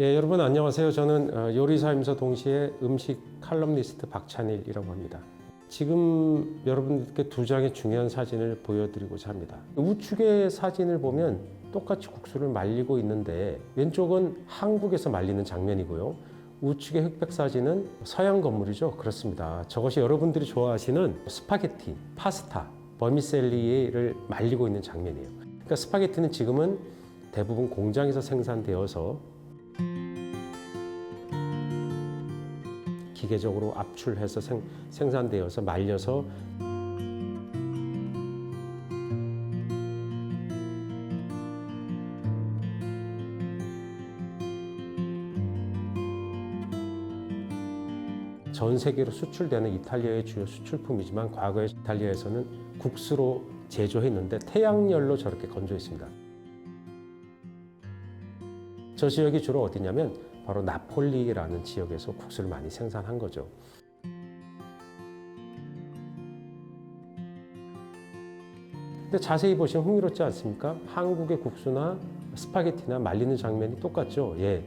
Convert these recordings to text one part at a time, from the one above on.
예, 여러분 안녕하세요. 저는 어, 요리사이면서 동시에 음식 칼럼니스트 박찬일이라고 합니다. 지금 여러분들께 두 장의 중요한 사진을 보여드리고자 합니다. 우측의 사진을 보면 똑같이 국수를 말리고 있는데 왼쪽은 한국에서 말리는 장면이고요. 우측의 흑백 사진은 서양 건물이죠. 그렇습니다. 저것이 여러분들이 좋아하시는 스파게티, 파스타, 버미셀리를 말리고 있는 장면이에요. 그러니까 스파게티는 지금은 대부분 공장에서 생산되어서 기계적으로 압출해서 생, 생산되어서 말려서 전 세계로 수출되는 이탈리아의 주요 수출품이지만 과거에 이탈리아에서는 국수로 제조했는데 태양열로 저렇게 건조했습니다. 저 지역이 주로 어디냐면 바로 나폴리라는 지역에서 국수를 많이 생산한 거죠. 근데 자세히 보시면 흥미롭지 않습니까? 한국의 국수나 스파게티나 말리는 장면이 똑같죠. 예.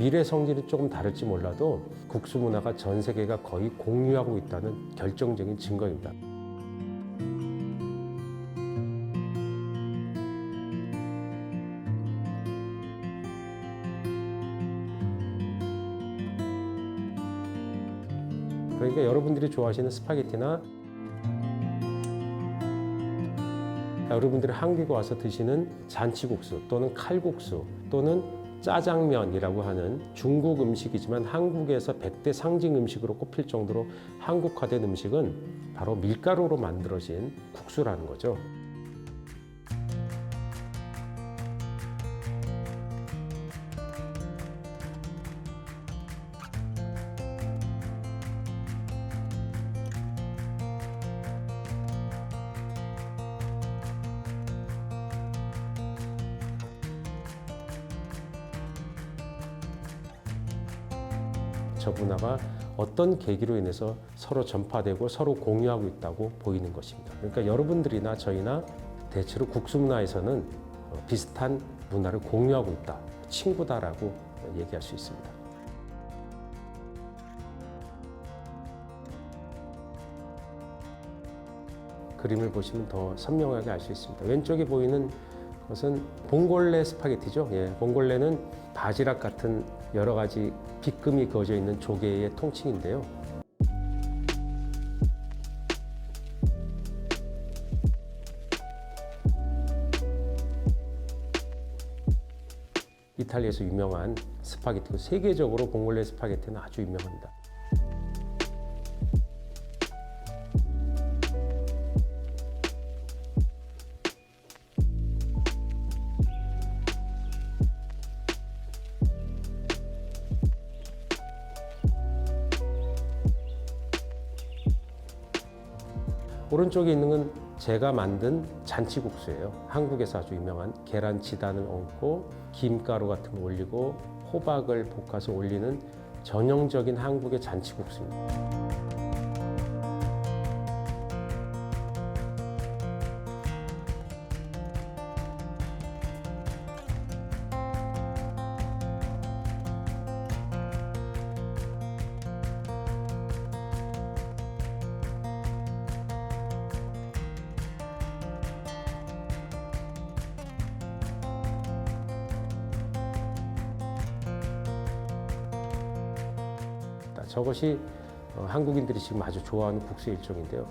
미래 성질이 조금 다를지 몰라도 국수 문화가 전 세계가 거의 공유하고 있다는 결정적인 증거입니다. 그러니까 여러분들이 좋아하시는 스파게티나 여러분들이 한국에 와서 드시는 잔치국수 또는 칼국수 또는 짜장면이라고 하는 중국 음식이지만 한국에서 100대 상징 음식으로 꼽힐 정도로 한국화된 음식은 바로 밀가루로 만들어진 국수라는 거죠. 저 문화가 어떤 계기로 인해서 서로 전파되고 서로 공유하고 있다고 보이는 것입니다. 그러니까 여러분들이나 저희나 대체로 국수 문화에서는 어, 비슷한 문화를 공유하고 있다, 친구다라고 얘기할 수 있습니다. 그림을 보시면 더 선명하게 알 수 있습니다. 왼쪽에 보이는 것은 봉골레 스파게티죠. 예, 봉골레는 바지락 같은 여러 가지 빗금이 그어져 있는 조개의 통칭인데요. 이탈리아에서 유명한 스파게티고 세계적으로 봉골레 스파게티는 아주 유명합니다. 오른쪽에 있는 건 제가 만든 잔치국수예요. 한국에서 아주 유명한 계란 지단을 얹고 김가루 같은 거 올리고 호박을 볶아서 올리는 전형적인 한국의 잔치국수입니다. 저것이 어, 한국인들이 지금 아주 좋아하는 국수 일종인데요.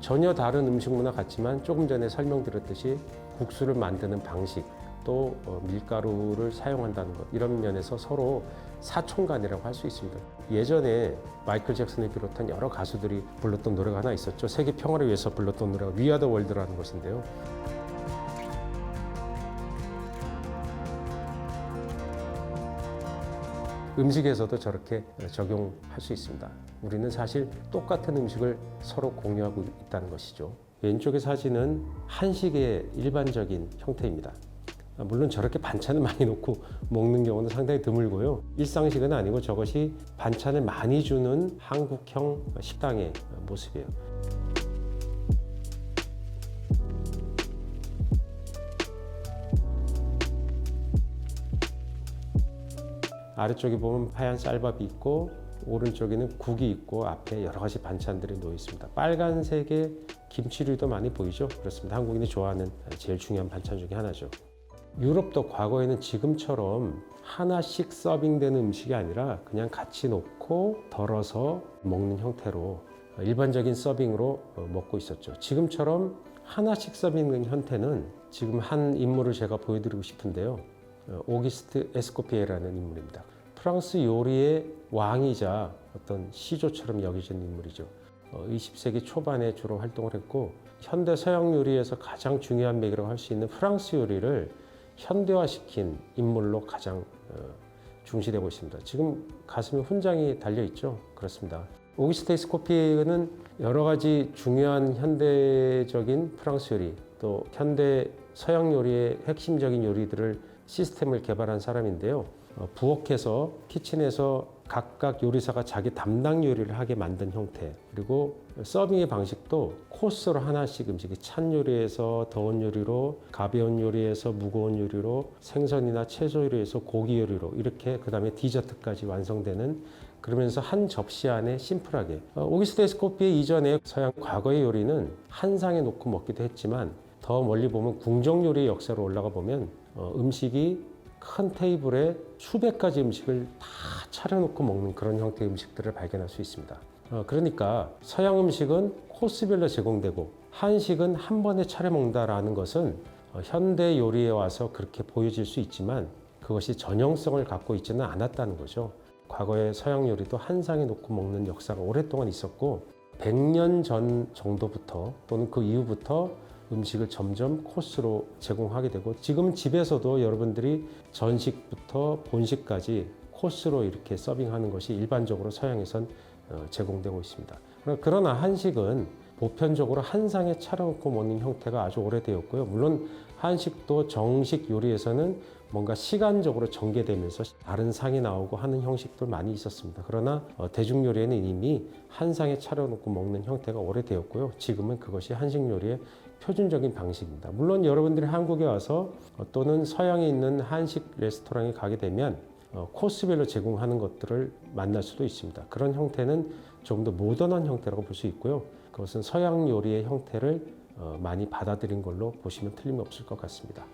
전혀 다른 음식 문화 같지만 조금 전에 설명드렸듯이 국수를 만드는 방식 또 어, 밀가루를 사용한다는 것 이런 면에서 서로 사촌간이라고 할 수 있습니다. 예전에 마이클 잭슨을 비롯한 여러 가수들이 불렀던 노래가 하나 있었죠. 세계 평화를 위해서 불렀던 노래가 the World라는 것인데요. 음식에서도 저렇게 적용할 수 있습니다. 우리는 사실 똑같은 음식을 서로 공유하고 있다는 것이죠. 왼쪽의 사진은 한식의 일반적인 형태입니다. 아, 물론 저렇게 반찬을 많이 놓고 먹는 경우는 상당히 드물고요. 일상식은 아니고 저것이 반찬을 많이 주는 한국형 식당의 모습이에요. 아래쪽에 보면 하얀 쌀밥이 있고 오른쪽에는 국이 있고 앞에 여러 가지 반찬들이 놓여 있습니다. 빨간색의 김치류도 많이 보이죠? 그렇습니다. 한국인이 좋아하는 제일 중요한 반찬 중에 하나죠. 유럽도 과거에는 지금처럼 하나씩 서빙되는 음식이 아니라 그냥 같이 놓고 덜어서 먹는 형태로 일반적인 서빙으로 어, 먹고 있었죠. 지금처럼 하나씩 서빙된 형태는 지금 한 인물을 제가 보여드리고 싶은데요. 어, 오기스트 에스코피에라는 인물입니다. 프랑스 요리의 왕이자 어떤 시조처럼 여겨지는 인물이죠. 어, 20세기 초반에 주로 활동을 했고 현대 서양 요리에서 가장 중요한 맥이라고 할 수 있는 프랑스 요리를 현대화시킨 인물로 가장 어, 중시되고 있습니다. 지금 가슴에 훈장이 달려 있죠. 그렇습니다. 오기스테 스코피에는 여러 가지 중요한 현대적인 프랑스 요리 또 현대 서양 요리의 핵심적인 요리들을 시스템을 개발한 사람인데요. 어, 부엌에서 키친에서 각각 요리사가 자기 담당 요리를 하게 만든 형태 그리고 서빙의 방식도 코스로 하나씩 음식이 찬 요리에서 더운 요리로 가벼운 요리에서 무거운 요리로 생선이나 채소 요리에서 고기 요리로 이렇게 그 다음에 디저트까지 완성되는 그러면서 한 접시 안에 심플하게 어, 오기스트 에스코피의 이전에 서양 과거의 요리는 한 상에 놓고 먹기도 했지만 더 멀리 보면 궁정 요리의 역사로 올라가 보면 어, 음식이 큰 테이블에 수백 가지 음식을 다 차려놓고 먹는 그런 형태의 음식들을 발견할 수 있습니다. 어, 그러니까 서양 음식은 코스별로 제공되고 한식은 한 번에 차려 먹는다라는 것은 어, 현대 요리에 와서 그렇게 보여질 수 있지만 그것이 전형성을 갖고 있지는 않았다는 거죠. 과거의 서양 요리도 한 상에 놓고 먹는 역사가 오랫동안 있었고 100년 전 정도부터 또는 그 이후부터 음식을 점점 코스로 제공하게 되고 지금 집에서도 여러분들이 전식부터 본식까지 코스로 이렇게 서빙하는 것이 일반적으로 서양에선 어, 제공되고 있습니다. 그러나 한식은 보편적으로 한 상에 차려놓고 먹는 형태가 아주 오래되었고요. 물론 한식도 정식 요리에서는 뭔가 시간적으로 전개되면서 다른 상이 나오고 하는 형식도 많이 있었습니다. 그러나 어, 대중 요리에는 이미 한 상에 차려놓고 먹는 형태가 오래되었고요. 지금은 그것이 한식 요리의 표준적인 방식입니다. 물론 여러분들이 한국에 와서 어, 또는 서양에 있는 한식 레스토랑에 가게 되면 어, 코스별로 제공하는 것들을 만날 수도 있습니다. 그런 형태는 조금 더 모던한 형태라고 볼 수 있고요. 그것은 서양 요리의 형태를 어, 많이 받아들인 걸로 보시면 틀림없을 것 같습니다.